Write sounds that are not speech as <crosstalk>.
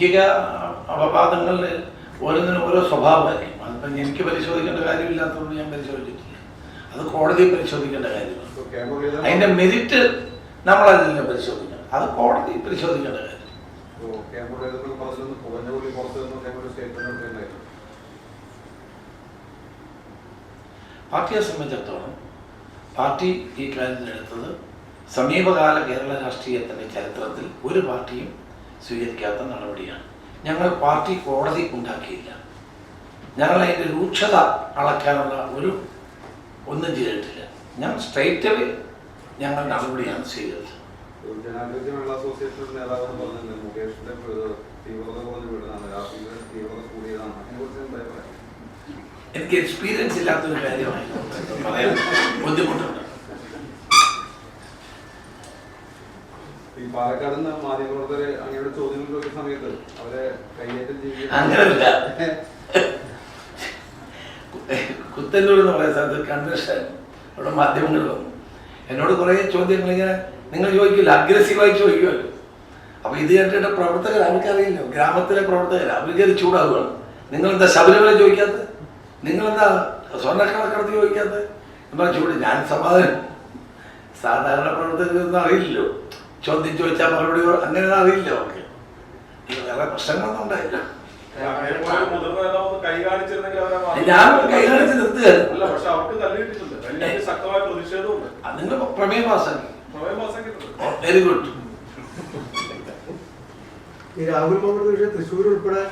ലൈംഗിക അപവാദങ്ങളിൽ ഓരോന്നിനും ഓരോ സ്വഭാവമായിരിക്കും. അതിപ്പം എനിക്ക് പരിശോധിക്കേണ്ട കാര്യമില്ലാത്തതുകൊണ്ട് ഞാൻ പരിശോധിച്ചിട്ടില്ല. അത് കോടതി പരിശോധിക്കേണ്ട കാര്യമാണ്. അതിന്റെ മെരിറ്റ് നമ്മളതിനെ പരിശോധിക്കണം. അത് കോടതി പരിശോധിക്കേണ്ട കാര്യം. പാർട്ടിയെ സംബന്ധിച്ചിടത്തോളം പാർട്ടി ഈ കാര്യത്തിലെടുത്തത് സമീപകാല കേരള രാഷ്ട്രീയത്തിന്റെ ചരിത്രത്തിൽ ഒരു പാർട്ടിയും സ്വീകരിക്കാത്ത നടപടിയാണ് ഞങ്ങൾ പാർട്ടി കോടതി ഉണ്ടാക്കിയില്ല. ഞങ്ങൾ അതിന്റെ രൂക്ഷത അളക്കാനുള്ള ഒരു ഒന്നും ചെയ്തിട്ടില്ല. ഞാൻ സ്ട്രൈറ്റ് ഞങ്ങൾ നടപടിയാണ് സ്വീകരിച്ചത്. നേതാവ് മുകേഷിന്റെ തീവ്രത കുറഞ്ഞ തീവ്രത കൂടിയതാണ്. എന്താ എനിക്ക് എക്സ്പീരിയൻസ് ഇല്ലാത്തൊരു കാര്യമായി പറയാൻ ബുദ്ധിമുട്ടുണ്ട്. ഈ പാലക്കാട് നിന്ന് മാധ്യമപ്രവർത്തകരെ അങ്ങയുടെ സമയത്ത് അവരെ കൈയേറ്റം ചെയ്യുക അങ്ങനെയല്ല <laughs> കുത്തന്നൂർ എന്ന് പറയുന്ന സ്ഥലത്ത് കൺവെൻഷൻ അവിടെ മാധ്യമങ്ങൾ വന്നു. എന്നോട് കുറേ ചോദ്യങ്ങൾ ഇങ്ങനെ നിങ്ങൾ ചോദിക്കില്ല അഗ്രസീവായി ചോദിക്കുമല്ലോ. അപ്പൊ ഇത് കേട്ടിട്ട് പ്രവർത്തകർ അവർക്കറിയില്ലോ. ഗ്രാമത്തിലെ പ്രവർത്തകർ അവർക്ക് ചൂടാവുകയാണ്. നിങ്ങളെന്താ ശബരിമല ചോദിക്കാത്തത് നിങ്ങളെന്താ സ്വർണക്കണക്കടത്ത് ചോദിക്കാത്തത് എന്താ ചൂട്. ഞാൻ സമാധാനം. സാധാരണ പ്രവർത്തകർക്കൊന്നും അറിയില്ലല്ലോ. ചോദ്യം ചോദിച്ചാൽ മറുപടി അങ്ങനെ അറിയില്ല അവർക്ക്. വേറെ പ്രശ്നങ്ങളൊന്നും ഉണ്ടായില്ല. ഞാൻ കൈ കാണിച്ച് നിർത്തുകയാണ്. അതിന്റെ പ്രമേയ പാസ്സാക്കിയിട്ടുണ്ട് വെരി ഗുഡ് ഈ രാഹുൽ കോൺഗ്രസ് തൃശ്ശൂർ ഉൾപ്പെടെ